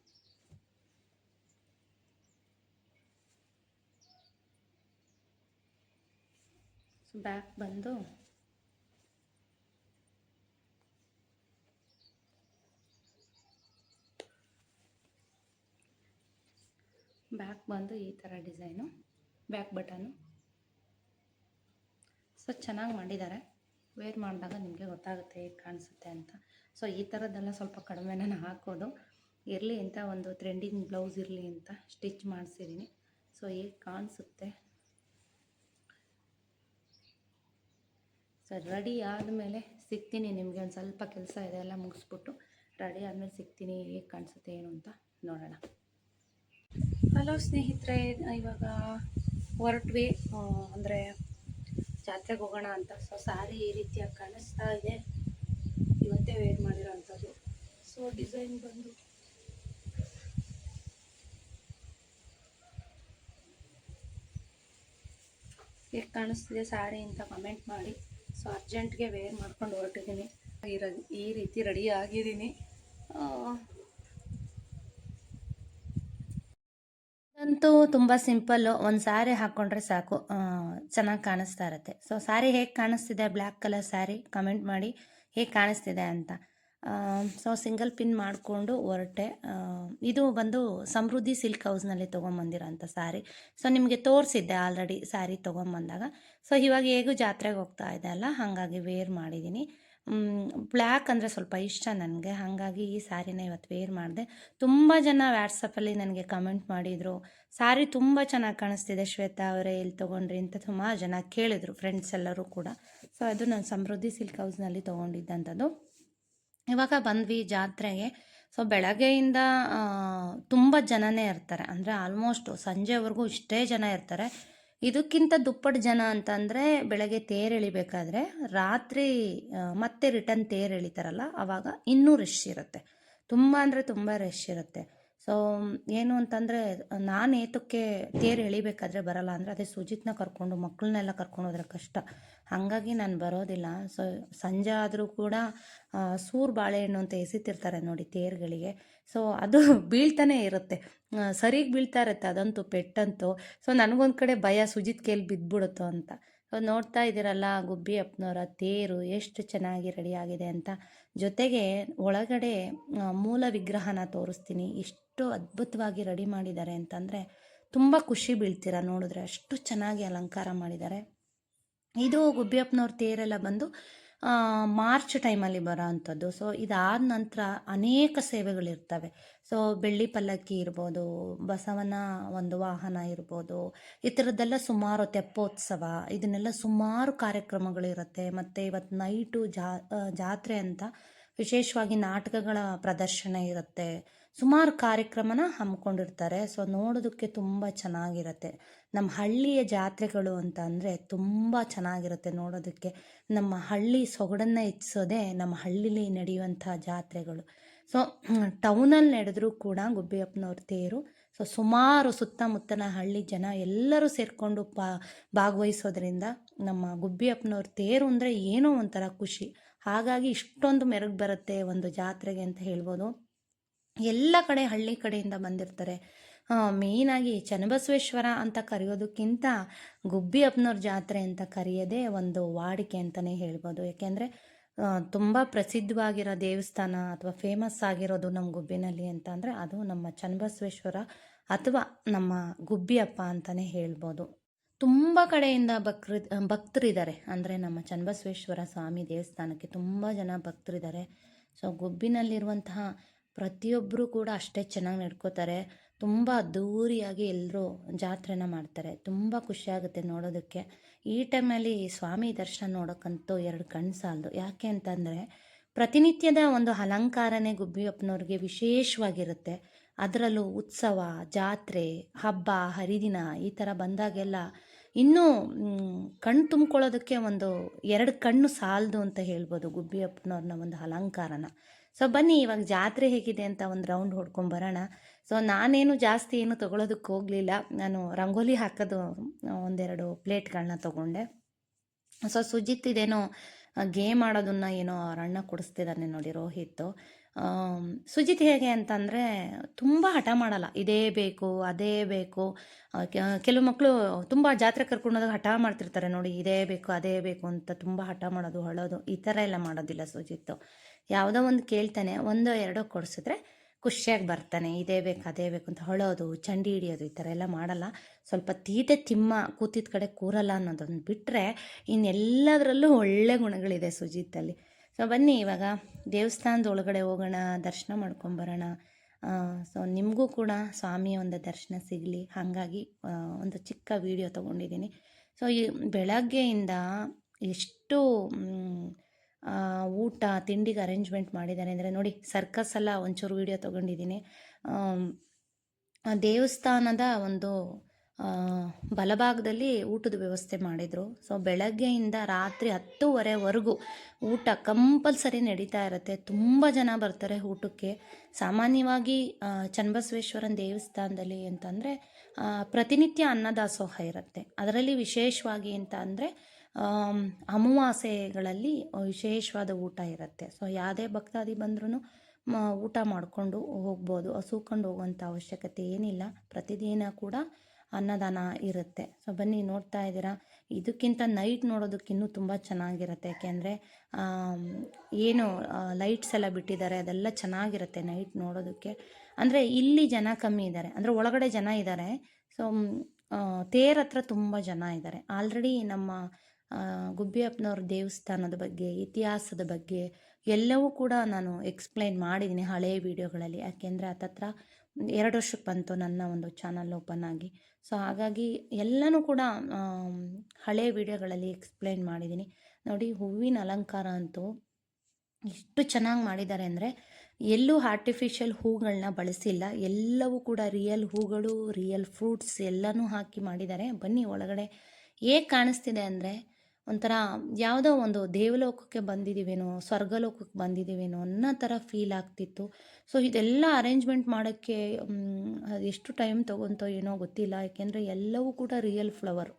[SPEAKER 1] ಬ್ಯಾಕ್ ಬಂದು ಬ್ಯಾಕ್ ಬಂದು ಈ ಥರ ಡಿಸೈನು ಬ್ಯಾಕ್ ಬಟನು ಸೊ ಚೆನ್ನಾಗಿ ಮಾಡಿದ್ದಾರೆ. ವೇರ್ ಮಾಡಿದಾಗ ನಿಮಗೆ ಗೊತ್ತಾಗುತ್ತೆ ಹೇಗೆ ಕಾಣಿಸುತ್ತೆ ಅಂತ. ಸೊ ಈ ಥರದ್ದೆಲ್ಲ ಸ್ವಲ್ಪ ಕಡಿಮೆ ನಾನು ಹಾಕೋದು. ಇರಲಿ ಅಂತ ಒಂದು ಟ್ರೆಂಡಿಂಗ್ ಬ್ಲೌಸ್ ಇರಲಿ ಅಂತ ಸ್ಟಿಚ್ ಮಾಡಿಸಿದ್ದೀನಿ ಸೊ ಹೇಗೆ ಕಾಣಿಸುತ್ತೆ? ಸೊ ರೆಡಿ ಆದಮೇಲೆ ಸಿಗ್ತೀನಿ ನಿಮಗೆ ಒಂದು ಸ್ವಲ್ಪ ಕೆಲಸ ಇದೆ ಎಲ್ಲ ಮುಗಿಸ್ಬಿಟ್ಟು. ರೆಡಿ ಆದಮೇಲೆ ಸಿಗ್ತೀನಿ ಹೇಗೆ ಕಾಣಿಸುತ್ತೆ ಏನು ಅಂತ ನೋಡೋಣ. ಹಲೋ ಸ್ನೇಹಿತರೆ, ಇವಾಗ ಹೊರಟ್ವಿ ಅಂದರೆ ಜಾತ್ರೆಗೆ ಹೋಗೋಣ ಅಂತ ಸೊ ಸ್ಯಾರಿ ಈ ರೀತಿಯಾಗಿ ಕಾಣಿಸ್ತಾ ಇದೆ. ಇವತ್ತೇ ವೇರ್ ಮಾಡಿರೋವಂಥದ್ದು ಸೊ ಡಿಸೈನ್ ಬಂದು. ಹೇಗೆ ಕಾಣಿಸ್ತಿದೆ ಸ್ಯಾರಿ ಅಂತ ಕಮೆಂಟ್ ಮಾಡಿ. ಸೊ ಅರ್ಜೆಂಟ್ಗೆ ವೇರ್ ಮಾಡ್ಕೊಂಡು ಹೊರಟಿದ್ದೀನಿ. ಈ ರೀತಿ ರೆಡಿ ಆಗಿದ್ದೀನಿ. ಅಂತೂ ತುಂಬ ಸಿಂಪಲ್ಲು. ಒಂದು ಸ್ಯಾರಿ ಹಾಕ್ಕೊಂಡ್ರೆ ಸಾಕು. ಚೆನ್ನಾಗಿ ಕಾಣಿಸ್ತಾ ಇರುತ್ತೆ. ಸೊ ಸ್ಯಾರಿ ಹೇಗೆ ಕಾಣಿಸ್ತಿದೆ? ಬ್ಲ್ಯಾಕ್ ಕಲರ್ ಸ್ಯಾರಿ ಕಮೆಂಟ್ ಮಾಡಿ ಹೇಗೆ ಕಾಣಿಸ್ತಿದೆ ಅಂತ. ಸೊ ಸಿಂಗಲ್ ಪಿನ್ ಮಾಡಿಕೊಂಡು ಹೊರಟೆ ಇದು ಬಂದು ಸಮೃದ್ಧಿ ಸಿಲ್ಕ್ ಹೌಸ್ನಲ್ಲಿ ತೊಗೊಂಬಂದಿರೋಂಥ ಸ್ಯಾರಿ ಸೊ ನಿಮಗೆ ತೋರಿಸಿದ್ದೆ ಆಲ್ರೆಡಿ ಸ್ಯಾರಿ ತೊಗೊಂಬಂದಾಗ. ಸೊ ಇವಾಗ ಹೇಗೂ ಜಾತ್ರೆಗೆ ಹೋಗ್ತಾ ಇದೆ ಅಲ್ಲ? ಹಾಗಾಗಿ ವೇರ್ ಮಾಡಿದ್ದೀನಿ ಬ್ಲ್ಯಾಕ್ ಅಂದರೆ ಸ್ವಲ್ಪ ಇಷ್ಟ ನನಗೆ. ಹಾಗಾಗಿ ಈ ಸ್ಯಾರಿನ ಇವತ್ತು ವೇರ್ ಮಾಡಿದೆ. ತುಂಬ ಜನ ವ್ಯಾಟ್ಸಪ್ಪಲ್ಲಿ ನನಗೆ ಕಮೆಂಟ್ ಮಾಡಿದರು. ಸ್ಯಾರಿ ತುಂಬ ಚೆನ್ನಾಗಿ ಕಾಣಿಸ್ತಿದೆ ಶ್ವೇತಾ ಅವರೇ ಎಲ್ಲಿ ತೊಗೊಂಡ್ರಿ ಅಂತ ತುಂಬ ಜನ ಕೇಳಿದರು ಫ್ರೆಂಡ್ಸ್ ಎಲ್ಲರೂ ಕೂಡ. ಸೊ ಅದು ನಾನು ಸಮೃದ್ಧಿ ಸಿಲ್ಕ್ ಹೌಸ್ನಲ್ಲಿ ತೊಗೊಂಡಿದ್ದಂಥದ್ದು ಇವಾಗ ಬಂದ್ವಿ ಜಾತ್ರೆಗೆ. ಸೊ ಬೆಳಗ್ಗೆಯಿಂದ ತುಂಬ ಜನನೇ ಇರ್ತಾರೆ. ಅಂದರೆ ಆಲ್ಮೋಸ್ಟು ಸಂಜೆವರೆಗೂ ಇಷ್ಟೇ ಜನ ಇರ್ತಾರೆ. ಇದಕ್ಕಿಂತ ದುಪ್ಪಟ್ಟು ಜನ ಅಂತಂದರೆ ಬೆಳಗ್ಗೆ ತೇರು ಎಳಿಬೇಕಾದ್ರೆ ರಾತ್ರಿ ಮತ್ತೆ ರಿಟರ್ನ್ ತೇರು ಎಳಿತಾರಲ್ಲ ಆವಾಗ ಇನ್ನೂ ರಶ್ ಇರುತ್ತೆ. ತುಂಬ ಅಂದರೆ ತುಂಬ ರಶ್ ಇರುತ್ತೆ. ಸೊ ಏನು ಅಂತಂದರೆ, ನಾನು ಏತಕ್ಕೆ ತೇರು ಎಳಿಬೇಕಾದ್ರೆ ಬರಲ್ಲ ಅಂದರೆ ಅದೇ ಸುಜಿತ್ನ ಕರ್ಕೊಂಡು ಮಕ್ಕಳನ್ನೆಲ್ಲ ಕರ್ಕೊಂಡು ಹೋದ್ರೆ ಕಷ್ಟ. ಹಾಗಾಗಿ ನಾನು ಬರೋದಿಲ್ಲ. ಸೊ ಸಂಜೆ ಆದರೂ ಕೂಡ ಸೂರು ಬಾಳೆಹಣ್ಣು ಅಂತ ಎಸಿತಿರ್ತಾರೆ ನೋಡಿ ತೇರುಗಳಿಗೆ. ಸೊ ಅದು ಬೀಳ್ತಾನೆ ಇರುತ್ತೆ. ಸರಿಗೆ ಬೀಳ್ತಾ ಇರುತ್ತೆ ಅದಂತೂ ಪೆಟ್ಟಂತೂ. ಸೊ ನನಗೊಂದು ಕಡೆ ಭಯ, ಸುಜಿತ್ ಕೈಲಿ ಬಿದ್ದುಬಿಡುತ್ತೋ ಅಂತ. ಸೊ ನೋಡ್ತಾ ಇದ್ದೀರಲ್ಲ ಗುಬ್ಬಿ ಅಪ್ಪನವರ ತೇರು ಎಷ್ಟು ಚೆನ್ನಾಗಿ ರೆಡಿ ಆಗಿದೆ ಅಂತ. ಜೊತೆಗೆ ಒಳಗಡೆ ಮೂಲ ವಿಗ್ರಹನ ತೋರಿಸ್ತೀನಿ. ಎಷ್ಟು ಅದ್ಭುತವಾಗಿ ರೆಡಿ ಮಾಡಿದ್ದಾರೆ ಅಂತಂದರೆ ತುಂಬ ಖುಷಿ ಬೀಳ್ತೀರ ನೋಡಿದ್ರೆ. ಅಷ್ಟು ಚೆನ್ನಾಗಿ ಅಲಂಕಾರ ಮಾಡಿದ್ದಾರೆ. ಇದು ಗುಬ್ಬಿಯಪ್ಪನವ್ರ ತೇರೆಲ್ಲ ಬಂದು ಮಾರ್ಚ್ ಟೈಮಲ್ಲಿ ಬರೋ ಅಂಥದ್ದು ಸೊ ಇದಾದ ನಂತರ ಅನೇಕ ಸೇವೆಗಳಿರ್ತವೆ. ಸೊ ಬೆಳ್ಳಿ ಪಲ್ಲಕ್ಕಿ ಇರ್ಬೋದು, ಬಸವನ ಒಂದು ವಾಹನ ಇರ್ಬೋದು, ಈ ಥರದ್ದೆಲ್ಲ ಸುಮಾರು ತೆಪ್ಪೋತ್ಸವ, ಇದನ್ನೆಲ್ಲ ಸುಮಾರು ಕಾರ್ಯಕ್ರಮಗಳಿರುತ್ತೆ. ಮತ್ತು ಇವತ್ತು ನೈಟು ಜಾತ್ರೆ ಅಂತ ವಿಶೇಷವಾಗಿ ನಾಟಕಗಳ ಪ್ರದರ್ಶನ ಇರುತ್ತೆ. ಸುಮಾರು ಕಾರ್ಯಕ್ರಮನ ಹಮ್ಮಿಕೊಂಡಿರ್ತಾರೆ. ಸೊ ನೋಡೋದಕ್ಕೆ ತುಂಬ ಚೆನ್ನಾಗಿರುತ್ತೆ. ನಮ್ಮ ಹಳ್ಳಿಯ ಜಾತ್ರೆಗಳು ಅಂತ ಅಂದರೆ ತುಂಬ ಚೆನ್ನಾಗಿರುತ್ತೆ ನೋಡೋದಕ್ಕೆ. ನಮ್ಮ ಹಳ್ಳಿ ಸೊಗಡನ್ನು ಹೆಚ್ಚಿಸೋದೆ ನಮ್ಮ ಹಳ್ಳಿಲಿ ನಡೆಯುವಂಥ ಜಾತ್ರೆಗಳು. ಸೊ ಟೌನಲ್ಲಿ ನಡೆದ್ರೂ ಕೂಡ ಗುಬ್ಬಿಯಪ್ಪನವ್ರ ತೇರು. ಸೊ ಸುಮಾರು ಸುತ್ತಮುತ್ತಲ ಹಳ್ಳಿ ಜನ ಎಲ್ಲರೂ ಸೇರಿಕೊಂಡು ಪಾ ಭಾಗವಹಿಸೋದ್ರಿಂದ ನಮ್ಮ ಗುಬ್ಬಿಯಪ್ಪನವ್ರ ತೇರು ಅಂದರೆ ಏನೋ ಒಂಥರ ಖುಷಿ. ಹಾಗಾಗಿ ಇಷ್ಟೊಂದು ಮೆರಗು ಬರುತ್ತೆ ಒಂದು ಜಾತ್ರೆಗೆ ಅಂತ ಹೇಳ್ಬೋದು. ಎಲ್ಲ ಕಡೆ ಹಳ್ಳಿ ಕಡೆಯಿಂದ ಬಂದಿರ್ತಾರೆ. ಮೇಯ್ನಾಗಿ ಚನ್ನಬಸವೇಶ್ವರ ಅಂತ ಕರೆಯೋದಕ್ಕಿಂತ ಗುಬ್ಬಿ ಅಪ್ಪನವ್ರ ಜಾತ್ರೆ ಅಂತ ಕರೆಯೋದೇ ಒಂದು ವಾಡಿಕೆ ಅಂತಲೇ ಹೇಳ್ಬೋದು. ಯಾಕೆಂದರೆ ತುಂಬ ಪ್ರಸಿದ್ಧವಾಗಿರೋ ದೇವಸ್ಥಾನ ಅಥವಾ ಫೇಮಸ್ ಆಗಿರೋದು ನಮ್ಮ ಗುಬ್ಬಿನಲ್ಲಿ ಅಂತ ಅಂದರೆ ಅದು ನಮ್ಮ ಚನ್ನಬಸವೇಶ್ವರ ಅಥವಾ ನಮ್ಮ ಗುಬ್ಬಿ ಅಪ್ಪ ಅಂತಲೇ ಹೇಳ್ಬೋದು. ತುಂಬ ಕಡೆಯಿಂದ ಭಕ್ರ, ಭಕ್ತರಿದ್ದಾರೆ. ಅಂದರೆ ನಮ್ಮ ಚನ್ನಬಸವೇಶ್ವರ ಸ್ವಾಮಿ ದೇವಸ್ಥಾನಕ್ಕೆ ತುಂಬ ಜನ ಭಕ್ತರಿದ್ದಾರೆ. ಸೊ, ಗುಬ್ಬಿನಲ್ಲಿರುವಂತಹ ಪ್ರತಿಯೊಬ್ಬರೂ ಕೂಡ ಅಷ್ಟೇ ಚೆನ್ನಾಗಿ ನಡ್ಕೋತಾರೆ. ತುಂಬ ಅದ್ದೂರಿಯಾಗಿ ಎಲ್ಲರೂ ಜಾತ್ರೆನ ಮಾಡ್ತಾರೆ. ತುಂಬ ಖುಷಿಯಾಗುತ್ತೆ ನೋಡೋದಕ್ಕೆ. ಈ ಟೈಮಲ್ಲಿ ಸ್ವಾಮಿ ದರ್ಶನ ನೋಡೋಕ್ಕಂತೂ ಎರಡು ಕಣ್ಣು ಸಾಲದು ಯಾಕೆ ಅಂತಂದರೆ, ಪ್ರತಿನಿತ್ಯದ ಒಂದು ಅಲಂಕಾರನೇ ಗುಬ್ಬಿಯಪ್ಪನವ್ರಿಗೆ ವಿಶೇಷವಾಗಿರುತ್ತೆ. ಅದರಲ್ಲೂ ಉತ್ಸವ, ಜಾತ್ರೆ, ಹಬ್ಬ, ಹರಿದಿನ ಈ ಥರ ಬಂದಾಗೆಲ್ಲ ಇನ್ನೂ ಕಣ್ಣು ತುಂಬ್ಕೊಳ್ಳೋದಕ್ಕೆ ಒಂದು ಎರಡು ಕಣ್ಣು ಸಾಲದು ಅಂತ ಹೇಳ್ಬೋದು ಗುಬ್ಬಿಯಪ್ಪನವ್ರನ್ನ ಒಂದು ಅಲಂಕಾರನ. ಸೊ ಬನ್ನಿ, ಇವಾಗ ಜಾತ್ರೆ ಹೇಗಿದೆ ಅಂತ ಒಂದು ರೌಂಡ್ ಹೊಡ್ಕೊಂಬರೋಣ ಸೊ ನಾನೇನು ಜಾಸ್ತಿ ಏನು ತೊಗೊಳೋದಕ್ಕೆ ಹೋಗಲಿಲ್ಲ. ನಾನು ರಂಗೋಲಿ ಹಾಕೋದು ಒಂದೆರಡು ಪ್ಲೇಟ್ಗಳನ್ನ ತೊಗೊಂಡೆ. ಸೊ ಸುಜಿತ್ ಇದೇನೋ ಗೇಮ್ ಆಡೋದನ್ನ ಏನೋ ಅವ್ರ ಅಣ್ಣ ಕೊಡಿಸ್ತಿದ್ದಾನೆ ನೋಡಿ ರೋಹಿತ್. ಸುಜಿತ್ ಹೇಗೆ ಅಂತಂದರೆ ತುಂಬ ಹಠ ಮಾಡಲ್ಲ. ಇದೇ ಬೇಕು, ಅದೇ ಬೇಕು. ಕೆಲವು ಮಕ್ಕಳು ತುಂಬ ಜಾತ್ರೆ ಕರ್ಕೊಂಡೋದಾಗ ಹಠ ಮಾಡ್ತಿರ್ತಾರೆ ನೋಡಿ, ಇದೇ ಬೇಕು, ಅದೇ ಬೇಕು ಅಂತ ತುಂಬ ಹಠ ಮಾಡೋದು, ಹೊಳೋದು, ಈ ಥರ ಎಲ್ಲ ಮಾಡೋದಿಲ್ಲ ಸುಜಿತ್ತು ಯಾವುದೋ ಒಂದು ಕೇಳ್ತಾನೆ, ಒಂದೋ ಎರಡೋ ಕೊಡಿಸಿದ್ರೆ ಖುಷಿಯಾಗಿ ಬರ್ತಾನೆ. ಇದೇ ಬೇಕು, ಅದೇ ಬೇಕು ಅಂತ ಹೊಳೋದು, ಚಂಡಿ ಹಿಡಿಯೋದು ಈ ಥರ ಎಲ್ಲ ಮಾಡಲ್ಲ. ಸ್ವಲ್ಪ ತೀಟೆ ತಿಮ್ಮ ಕೂತಿದ ಕಡೆ ಕೂರಲ್ಲ ಅನ್ನೋದೊಂದು ಬಿಟ್ಟರೆ ಇನ್ನೆಲ್ಲದರಲ್ಲೂ ಒಳ್ಳೆ ಗುಣಗಳಿದೆ ಸುಜಿತ್ತಲ್ಲಿ ಸೊ ಬನ್ನಿ ಇವಾಗ ದೇವಸ್ಥಾನದ ಒಳಗಡೆ ಹೋಗೋಣ, ದರ್ಶನ ಮಾಡ್ಕೊಂಬರೋಣ. ಸೊ ನಿಮಗೂ ಕೂಡ ಸ್ವಾಮಿಯ ಒಂದು ದರ್ಶನ ಸಿಗಲಿ. ಹಾಗಾಗಿ ಒಂದು ಚಿಕ್ಕ ವಿಡಿಯೋ ತೊಗೊಂಡಿದ್ದೀನಿ. ಸೊ ಈ ಬೆಳಗ್ಗೆಯಿಂದ ಎಷ್ಟು ಊಟ, ತಿಂಡಿಗೆ ಅರೇಂಜ್ಮೆಂಟ್ ಮಾಡಿದ್ದಾರೆ ಅಂದರೆ ನೋಡಿ ಸರ್ಕಸ್ ಎಲ್ಲ ಒಂಚೂರು ವಿಡಿಯೋ ತೊಗೊಂಡಿದ್ದೀನಿ. ದೇವಸ್ಥಾನದ ಒಂದು ಬಲಭಾಗದಲ್ಲಿ ಊಟದ ವ್ಯವಸ್ಥೆ ಮಾಡಿದರು. ಸೊ ಬೆಳಗ್ಗೆಯಿಂದ ರಾತ್ರಿ ಹತ್ತುವರೆವರೆಗೂ ಊಟ ಕಂಪಲ್ಸರಿ ನಡೀತಾ ಇರುತ್ತೆ. ತುಂಬ ಜನ ಬರ್ತಾರೆ ಊಟಕ್ಕೆ. ಸಾಮಾನ್ಯವಾಗಿ ಚನ್ನಬಸವೇಶ್ವರನ ದೇವಸ್ಥಾನದಲ್ಲಿ ಅಂತಂದರೆ ಪ್ರತಿನಿತ್ಯ ಅನ್ನದಾಸೋಹ ಇರುತ್ತೆ. ಅದರಲ್ಲಿ ವಿಶೇಷವಾಗಿ ಅಂತ ಅಂದರೆ ಅಮಾವಾಸ್ಯೆಗಳಲ್ಲಿ ವಿಶೇಷವಾದ ಊಟ ಇರುತ್ತೆ. ಸೊ ಯಾವುದೇ ಭಕ್ತಾದಿ ಬಂದ್ರೂ ಊಟ ಮಾಡಿಕೊಂಡು ಹೋಗ್ಬೋದು. ಹಸುಕೊಂಡು ಹೋಗುವಂಥ ಅವಶ್ಯಕತೆ ಏನಿಲ್ಲ. ಪ್ರತಿದಿನ ಕೂಡ ಅನ್ನದಾನ ಇರುತ್ತೆ. ಸೊ ಬನ್ನಿ, ನೋಡ್ತಾ ಇದ್ದೀರಾ? ಇದಕ್ಕಿಂತ ನೈಟ್ ನೋಡೋದಕ್ಕಿನ್ನೂ ತುಂಬ ಚೆನ್ನಾಗಿರುತ್ತೆ. ಯಾಕೆಂದರೆ ಏನು ಲೈಟ್ಸ್ ಎಲ್ಲ ಬಿಟ್ಟಿದ್ದಾರೆ. ಅದೆಲ್ಲ ಚೆನ್ನಾಗಿರುತ್ತೆ ನೈಟ್ ನೋಡೋದಕ್ಕೆ. ಅಂದರೆ, ಇಲ್ಲಿ ಜನ ಕಮ್ಮಿ ಇದ್ದಾರೆ. ಅಂದರೆ, ಒಳಗಡೆ ಜನ ಇದ್ದಾರೆ. ಸೊ ತೇರ್ ಹತ್ರ ತುಂಬ ಜನ ಇದ್ದಾರೆ. ಆಲ್ರೆಡಿ ನಮ್ಮ ಗುಬ್ಬಿಯಪ್ಪನವ್ರ ದೇವಸ್ಥಾನದ ಬಗ್ಗೆ, ಇತಿಹಾಸದ ಬಗ್ಗೆ ಎಲ್ಲವೂ ಕೂಡ ನಾನು ಎಕ್ಸ್ಪ್ಲೈನ್ ಮಾಡಿದ್ದೀನಿ ಹಳೆಯ ವಿಡಿಯೋಗಳಲ್ಲಿ. ಯಾಕೆಂದರೆ ತತ್ರ ಎರಡು ವರ್ಷಕ್ಕೆ ಬಂತು ನನ್ನ ಒಂದು ಚಾನಲ್ ಓಪನ್ ಆಗಿ. ಸೊ ಹಾಗಾಗಿ ಎಲ್ಲನೂ ಕೂಡ ಹಳೆಯ ವಿಡಿಯೋಗಳಲ್ಲಿ ಎಕ್ಸ್ಪ್ಲೈನ್ ಮಾಡಿದ್ದೀನಿ. ನೋಡಿ, ಹೂವಿನ ಅಲಂಕಾರ ಅಂತೂ ಎಷ್ಟು ಚೆನ್ನಾಗಿ ಮಾಡಿದ್ದಾರೆ ಅಂದರೆ ಎಲ್ಲೂ ಆರ್ಟಿಫಿಷಿಯಲ್ ಹೂಗಳನ್ನ ಬಳಸಿಲ್ಲ. ಎಲ್ಲವೂ ಕೂಡ ರಿಯಲ್ ಹೂಗಳು ರಿಯಲ್ ಫ್ರೂಟ್ಸ್ ಎಲ್ಲನೂ ಹಾಕಿ ಮಾಡಿದ್ದಾರೆ. ಬನ್ನಿ, ಒಳಗಡೆ ಹೇಗೆ ಕಾಣಿಸ್ತಿದೆ ಅಂದರೆ ಒಂಥರ ಯಾವುದೋ ಒಂದು ದೇವಲೋಕಕ್ಕೆ ಬಂದಿದ್ದೀವೇನೋ, ಸ್ವರ್ಗಲೋಕಕ್ಕೆ ಬಂದಿದ್ದೀವೇನೋ ಅನ್ನೋ ಥರ ಫೀಲ್ ಆಗ್ತಿತ್ತು. ಸೊ ಇದೆಲ್ಲ ಅರೇಂಜ್ಮೆಂಟ್ ಮಾಡೋಕ್ಕೆ ಎಷ್ಟು ಟೈಮ್ ತೊಗೊಂತೋ ಏನೋ ಗೊತ್ತಿಲ್ಲ. ಯಾಕೆಂದರೆ ಎಲ್ಲವೂ ಕೂಡ ರಿಯಲ್ ಫ್ಲವರ್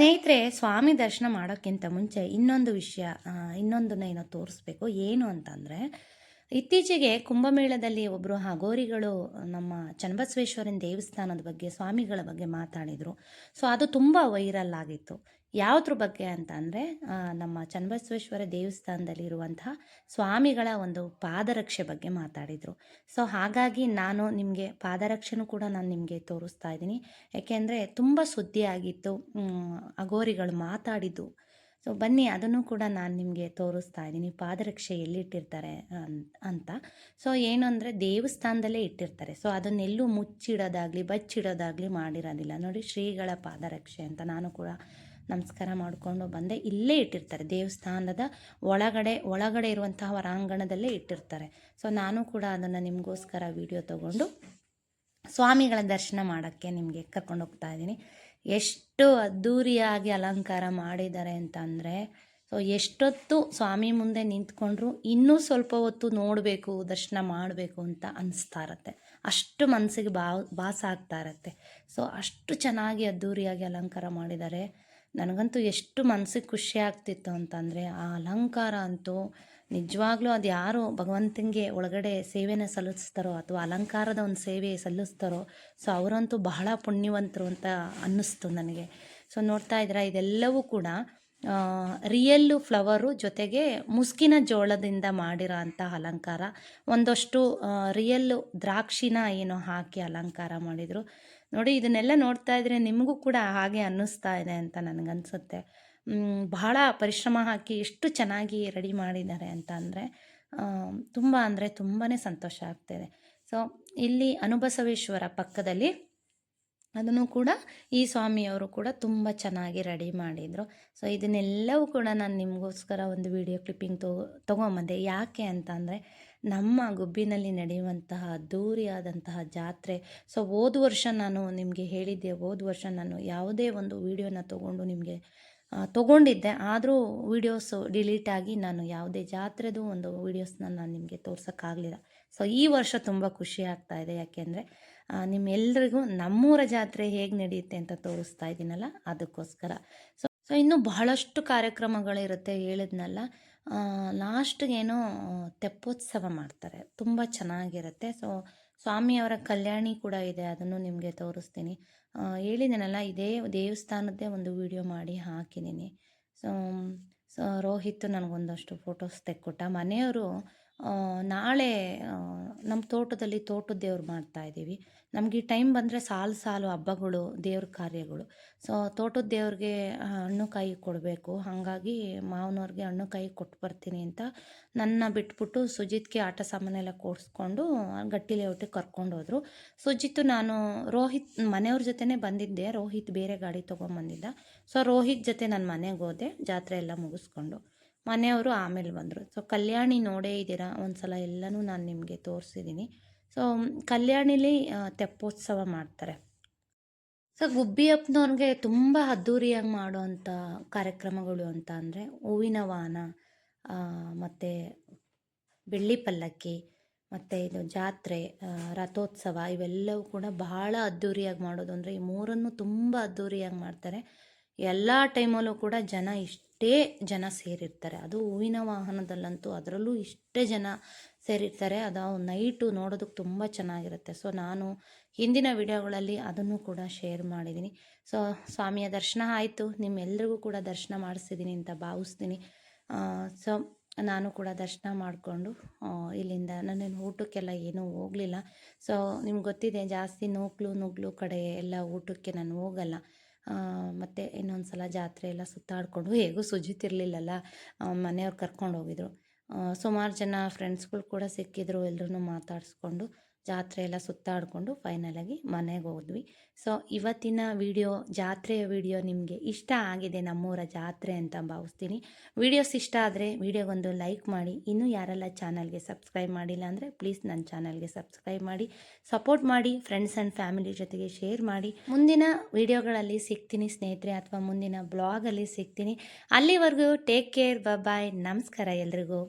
[SPEAKER 1] ಸ್ನೇಹಿತರೆ, ಸ್ವಾಮಿ ದರ್ಶನ ಮಾಡೋಕ್ಕಿಂತ ಮುಂಚೆ ಇನ್ನೊಂದು ವಿಷಯ ಇನ್ನೊಂದನ್ನ ಏನೋ ತೋರಿಸ್ಬೇಕು. ಏನು ಅಂತಂದರೆ, ಇತ್ತೀಚೆಗೆ ಕುಂಭಮೇಳದಲ್ಲಿ ಒಬ್ಬರು ಹಗೋರಿಗಳು ನಮ್ಮ ಚನ್ನಬಸವೇಶ್ವರನ ದೇವಸ್ಥಾನದ ಬಗ್ಗೆ, ಸ್ವಾಮಿಗಳ ಬಗ್ಗೆ ಮಾತಾಡಿದರು. ಸೊ ಅದು ತುಂಬ ವೈರಲ್ ಆಗಿತ್ತು. ಯಾವುದ್ರ ಬಗ್ಗೆ ಅಂತ ಅಂದರೆ ನಮ್ಮ ಚನ್ನಬಸವೇಶ್ವರ ದೇವಸ್ಥಾನದಲ್ಲಿ ಇರುವಂತಹ ಸ್ವಾಮಿಗಳ ಒಂದು ಪಾದರಕ್ಷೆ ಬಗ್ಗೆ ಮಾತಾಡಿದರು. ಸೊ, ಹಾಗಾಗಿ ನಾನು ನಿಮಗೆ ಪಾದರಕ್ಷೆನೂ ಕೂಡ ನಾನು ನಿಮಗೆ ತೋರಿಸ್ತಾ ಇದ್ದೀನಿ. ಯಾಕೆಂದರೆ ತುಂಬ ಸುದ್ದಿಯಾಗಿತ್ತು ಅಗೋರಿಗಳು ಮಾತಾಡಿದ್ದು. ಸೊ, ಬನ್ನಿ, ಅದನ್ನು ಕೂಡ ನಾನು ನಿಮಗೆ ತೋರಿಸ್ತಾ ಇದ್ದೀನಿ. ಪಾದರಕ್ಷೆ ಎಲ್ಲಿಟ್ಟಿರ್ತಾರೆ ಇಟ್ಟಿರ್ತಾರೆ ಅಂತ. ಸೊ, ಏನು ಅಂದರೆ ದೇವಸ್ಥಾನದಲ್ಲೇ ಇಟ್ಟಿರ್ತಾರೆ. ಸೊ, ಅದನ್ನೆಲ್ಲೂ ಮುಚ್ಚಿಡೋದಾಗಲಿ, ಬಚ್ಚಿಡೋದಾಗಲಿ ಮಾಡಿರೋದಿಲ್ಲ. ನೋಡಿ, ಶ್ರೀಗಳ ಪಾದರಕ್ಷೆ ಅಂತ ನಾನು ಕೂಡ ನಮಸ್ಕಾರ ಮಾಡಿಕೊಂಡು ಬಂದೆ. ಇಲ್ಲೇ ಇಟ್ಟಿರ್ತಾರೆ. ದೇವಸ್ಥಾನದ ಒಳಗಡೆ ಒಳಗಡೆ ಇರುವಂತಹ ಹೊರಾಂಗಣದಲ್ಲೇ ಇಟ್ಟಿರ್ತಾರೆ. ಸೊ ನಾನು ಕೂಡ ಅದನ್ನು ನಿಮಗೋಸ್ಕರ ವಿಡಿಯೋ ತಗೊಂಡು ಸ್ವಾಮಿಗಳ ದರ್ಶನ ಮಾಡೋಕ್ಕೆ ನಿಮಗೆ ಕರ್ಕೊಂಡು ಹೋಗ್ತಾ ಇದ್ದೀನಿ. ಎಷ್ಟು ಅದ್ಧೂರಿಯಾಗಿ ಅಲಂಕಾರ ಮಾಡಿದ್ದಾರೆ ಅಂತ ಅಂದರೆ ಸೊ ಎಷ್ಟೊತ್ತು ಸ್ವಾಮಿ ಮುಂದೆ ನಿಂತ್ಕೊಂಡ್ರು ಇನ್ನೂ ಸ್ವಲ್ಪ ಹೊತ್ತು ನೋಡಬೇಕು, ದರ್ಶನ ಮಾಡಬೇಕು ಅಂತ ಅನಿಸ್ತಾ ಇರತ್ತೆ. ಅಷ್ಟು ಮನಸ್ಸಿಗೆ ಬಾ, ಭಾಸ ಆಗ್ತಾ ಇರತ್ತೆ. ಸೊ ಅಷ್ಟು ಚೆನ್ನಾಗಿ ಅದ್ಧೂರಿಯಾಗಿ ಅಲಂಕಾರ ಮಾಡಿದ್ದಾರೆ. ನನಗಂತೂ ಎಷ್ಟು ಮನಸ್ಸಿಗೆ ಖುಷಿ ಆಗ್ತಿತ್ತು ಅಂತಂದರೆ ಆ ಅಲಂಕಾರ ಅಂತೂ ನಿಜವಾಗ್ಲೂ ಅದು ಯಾರು ಭಗವಂತನಿಗೆ ಒಳಗಡೆ ಸೇವೆನ ಸಲ್ಲಿಸ್ತಾರೋ ಅಥವಾ ಅಲಂಕಾರದ ಒಂದು ಸೇವೆ ಸಲ್ಲಿಸ್ತಾರೋ, ಸೊ ಅವರಂತೂ ಬಹಳ ಪುಣ್ಯವಂತರು ಅಂತ ಅನ್ನಿಸ್ತು ನನಗೆ. ಸೊ ನೋಡ್ತಾ ಇದ್ರೆ ಇದೆಲ್ಲವೂ ಕೂಡ ರಿಯಲ್ಲು ಫ್ಲವರು ಜೊತೆಗೆ ಮುಸ್ಕಿನ ಜೋಳದಿಂದ ಮಾಡಿರೋ ಅಂಥ ಅಲಂಕಾರ. ಒಂದಷ್ಟು ರಿಯಲ್ಲು ದ್ರಾಕ್ಷಿನ ಏನೋ ಹಾಕಿ ಅಲಂಕಾರ ಮಾಡಿದರು. ನೋಡಿ ಇದನ್ನೆಲ್ಲ ನೋಡ್ತಾ ಇದ್ರೆ ನಿಮಗೂ ಕೂಡ ಹಾಗೆ ಅನ್ನಿಸ್ತಾ ಇದೆ ಅಂತ ನನಗನ್ಸುತ್ತೆ. ಬಹಳ ಪರಿಶ್ರಮ ಹಾಕಿ ಎಷ್ಟು ಚೆನ್ನಾಗಿ ರೆಡಿ ಮಾಡಿದ್ದಾರೆ ಅಂತ ಅಂದರೆ ತುಂಬ ಅಂದರೆ ತುಂಬಾ ಸಂತೋಷ ಆಗ್ತಾಯಿದೆ ಸೊ, ಇಲ್ಲಿ ಅನುಬಸವೇಶ್ವರ ಪಕ್ಕದಲ್ಲಿ ಅದನ್ನು ಕೂಡ ಈ ಸ್ವಾಮಿಯವರು ಕೂಡ ತುಂಬ ಚೆನ್ನಾಗಿ ರೆಡಿ ಮಾಡಿದರು. ಸೊ, ಇದನ್ನೆಲ್ಲವೂ ಕೂಡ ನಾನು ನಿಮಗೋಸ್ಕರ ಒಂದು ವಿಡಿಯೋ ಕ್ಲಿಪ್ಪಿಂಗ್ ತಗೋ ತೊಗೊಂಬಂದೆ. ಯಾಕೆ ಅಂತ ಅಂದರೆ ನಮ್ಮ ಗುಬ್ಬಿನಲ್ಲಿ ನಡೆಯುವಂತಹ ಅದ್ಧೂರಿಯಾದಂತಹ ಜಾತ್ರೆ. ಸೊ ಹೋದ ವರ್ಷ ನಾನು ನಿಮಗೆ ಹೇಳಿದ್ದೆ, ಹೋದ ವರ್ಷ ನಾನು ಯಾವುದೇ ಒಂದು ವಿಡಿಯೋನ ತಗೊಂಡು ನಿಮಗೆ ತಗೊಂಡಿದ್ದೆ. ಆದರೂ ವೀಡಿಯೋಸು ಡಿಲೀಟ್ ಆಗಿ ನಾನು ಯಾವುದೇ ಜಾತ್ರೆದು ಒಂದು ವೀಡಿಯೋಸ್ನ ನಾನು ನಿಮಗೆ ತೋರ್ಸೋಕ್ಕಾಗಲಿಲ್ಲ. ಸೊ ಈ ವರ್ಷ ತುಂಬ ಖುಷಿ ಆಗ್ತಾ ಇದೆ. ಯಾಕೆಂದರೆ ನಿಮ್ಮೆಲ್ಲರಿಗೂ ನಮ್ಮೂರ ಜಾತ್ರೆ ಹೇಗೆ ನಡೆಯುತ್ತೆ ಅಂತ ತೋರಿಸ್ತಾ ಇದ್ದೀನಲ್ಲ ಅದಕ್ಕೋಸ್ಕರ. ಸೊ ಸೊ ಇನ್ನೂ ಬಹಳಷ್ಟು ಕಾರ್ಯಕ್ರಮಗಳಿರುತ್ತೆ ಹೇಳಿದ್ನಲ್ಲ. ಲಾಸ್ಟ್ಗೆ ಏನೋ ತೆಪ್ಪೋತ್ಸವ ಮಾಡ್ತಾರೆ. ತುಂಬ ಚೆನ್ನಾಗಿರುತ್ತೆ. ಸೊ, ಸ್ವಾಮಿಯವರ ಕಲ್ಯಾಣಿ ಕೂಡ ಇದೆ, ಅದನ್ನು ನಿಮಗೆ ತೋರಿಸ್ತೀನಿ. ಹೇಳಿದ್ದೀನಲ್ಲ ಇದೇ ದೇವಸ್ಥಾನದ್ದೇ ಒಂದು ವಿಡಿಯೋ ಮಾಡಿ ಹಾಕಿದ್ದೀನಿ. ಸೊ ಸೊ, ರೋಹಿತ್ ನನಗೊಂದಷ್ಟು ಫೋಟೋಸ್ ತೆಕ್ಕೊಟ್ಟ. ಮನೆಯವರು ನಾಳೆ ನಮ್ಮ ತೋಟದಲ್ಲಿ ತೋಟದ ದೇವ್ರು ಮಾಡ್ತಾ ಇದ್ದೀವಿ. ನಮಗೆ ಈ ಟೈಮ್ ಬಂದರೆ ಸಾಲು ಸಾಲು ಹಬ್ಬಗಳು, ದೇವ್ರ ಕಾರ್ಯಗಳು. ಸೊ, ತೋಟದ ದೇವ್ರಿಗೆ ಹಣ್ಣು ಕಾಯಿ ಕೊಡಬೇಕು. ಹಾಗಾಗಿ ಮಾವನವ್ರಿಗೆ ಹಣ್ಣು ಕಾಯಿ ಕೊಟ್ಟು ಬರ್ತೀನಿ ಅಂತ ನನ್ನ ಬಿಟ್ಬಿಟ್ಟು ಸುಜಿತ್ಗೆ ಆಟ ಸಾಮಾನೆಲ್ಲ ಕೊಡಿಸ್ಕೊಂಡು ಗಟ್ಟಿ ಲೇಔಟಿಗೆ ಕರ್ಕೊಂಡು ಹೋದರು. ಸುಜಿತ್ ನಾನು ರೋಹಿತ್, ಮನೆಯವ್ರ ಜೊತೆನೇ ಬಂದಿದ್ದೆ. ರೋಹಿತ್ ಬೇರೆ ಗಾಡಿ ತೊಗೊಂಬಂದಿದ್ದ. ಸೊ, ರೋಹಿತ್ ಜೊತೆ ನಾನು ಮನೆಗೆ ಹೋದೆ. ಜಾತ್ರೆ ಎಲ್ಲ ಮುಗಿಸ್ಕೊಂಡು. ಮನೆಯವರು ಆಮೇಲೆ ಬಂದರು. ಸೊ ಕಲ್ಯಾಣಿ ನೋಡೇ ಇದ್ದೀರಾ? ಒಂದು ಸಲ ಎಲ್ಲನೂ ನಾನು ನಿಮಗೆ ತೋರಿಸಿದ್ದೀನಿ. ಸೊ ಕಲ್ಯಾಣಿಲಿ ತೆಪ್ಪೋತ್ಸವ ಮಾಡ್ತಾರೆ. ಸೊ ಗುಬ್ಬಿಯಪ್ಪನವ್ರಿಗೆ ತುಂಬ ಅದ್ಧೂರಿಯಾಗಿ ಮಾಡುವಂಥ ಕಾರ್ಯಕ್ರಮಗಳು ಅಂತ ಅಂದರೆ ಹೂವಿನ ವಾಹನ ಮತ್ತು ಬೆಳ್ಳಿ ಪಲ್ಲಕ್ಕಿ, ಮತ್ತು ಇದು ಜಾತ್ರೆ ರಥೋತ್ಸವ ಇವೆಲ್ಲವೂ ಕೂಡ ಬಹಳ ಅದ್ಧೂರಿಯಾಗಿ ಮಾಡೋದು ಅಂದರೆ ಈ ಮೂರನ್ನು ತುಂಬ ಅದ್ಧೂರಿಯಾಗಿ ಮಾಡ್ತಾರೆ. ಎಲ್ಲ ಟೈಮಲ್ಲೂ ಕೂಡ ಜನ ಇಷ್ಟೇ ಜನ ಸೇರಿರ್ತಾರೆ. ಅದು ಹೂವಿನ ವಾಹನದಲ್ಲಂತೂ ಅದರಲ್ಲೂ ಇಷ್ಟೇ ಜನ ಸೇರಿರ್ತಾರೆ. ಅದು ನೈಟು ನೋಡೋದಕ್ಕೆ ತುಂಬ ಚೆನ್ನಾಗಿರುತ್ತೆ. ಸೊ, ನಾನು ಹಿಂದಿನ ವಿಡಿಯೋಗಳಲ್ಲಿ ಅದನ್ನು ಕೂಡ ಶೇರ್ ಮಾಡಿದ್ದೀನಿ. ಸೊ, ಸ್ವಾಮಿಯ ದರ್ಶನ ಆಯಿತು. ನಿಮ್ಮೆಲ್ಲರಿಗೂ ಕೂಡ ದರ್ಶನ ಮಾಡಿಸಿದ್ದೀನಿ ಅಂತ ಭಾವಿಸ್ತೀನಿ. ಸೊ, ನಾನು ಕೂಡ ದರ್ಶನ ಮಾಡಿಕೊಂಡು ಇಲ್ಲಿಂದ ನನ್ನ ಊಟಕ್ಕೆಲ್ಲ ಏನೂ ಹೋಗಲಿಲ್ಲ. ಸೊ, ನಿಮ್ಗೆ ಗೊತ್ತಿದೆ, ಜಾಸ್ತಿ ನೂಕ್ಲು ನುಗ್ಲು ಕಡೆ ಎಲ್ಲ ಊಟಕ್ಕೆ ನಾನು ಹೋಗಲ್ಲ. ಮತ್ತು ಇನ್ನೊಂದು ಸಲ ಜಾತ್ರೆ ಎಲ್ಲ ಸುತ್ತಾಡಿಕೊಂಡು ಹೇಗೂ ಸುಜಿತಿರ್ಲಿಲ್ಲಲ್ಲ ಮನೆಯವ್ರು ಕರ್ಕೊಂಡು ಹೋಗಿದ್ರು. ಸುಮಾರು ಜನ ಫ್ರೆಂಡ್ಸ್ಗಳು ಕೂಡ ಸಿಕ್ಕಿದ್ರು ಎಲ್ಲರೂ ಮಾತಾಡಿಸ್ಕೊಂಡು. ಜಾತ್ರೆ ಎಲ್ಲ ಸುತ್ತಾಡಿಕೊಂಡು ಫೈನಲಾಗಿ ಮನೆಗೆ ಹೋದ್ವಿ. ಸೊ ಇವತ್ತಿನ ವಿಡಿಯೋ ಜಾತ್ರೆಯ ವಿಡಿಯೋ ನಿಮಗೆ ಇಷ್ಟ ಆಗಿದೆ ನಮ್ಮೂರ ಜಾತ್ರೆ ಅಂತ ಭಾವಿಸ್ತೀನಿ. ವಿಡಿಯೋಸ್ ಇಷ್ಟ ಆದರೆ ವಿಡಿಯೋಗೊಂದು ಲೈಕ್ ಮಾಡಿ. ಇನ್ನೂ ಯಾರೆಲ್ಲ ಚಾನಲ್ಗೆ ಸಬ್ಸ್ಕ್ರೈಬ್ ಮಾಡಿಲ್ಲ ಅಂದರೆ ಪ್ಲೀಸ್ ನನ್ನ ಚಾನಲ್ಗೆ ಸಬ್ಸ್ಕ್ರೈಬ್ ಮಾಡಿ. ಸಪೋರ್ಟ್ ಮಾಡಿ ಫ್ರೆಂಡ್ಸ್ ಆ್ಯಂಡ್ ಫ್ಯಾಮಿಲಿ ಜೊತೆಗೆ ಶೇರ್ ಮಾಡಿ. ಮುಂದಿನ ವಿಡಿಯೋಗಳಲ್ಲಿ ಸಿಗ್ತೀನಿ ಸ್ನೇಹಿತರೆ, ಅಥವಾ ಮುಂದಿನ ಬ್ಲಾಗಲ್ಲಿ ಸಿಗ್ತೀನಿ. ಅಲ್ಲಿವರೆಗೂ ಟೇಕ್ ಕೇರ್ ಬಾಯ್ ನಮಸ್ಕಾರ ಎಲ್ರಿಗೂ.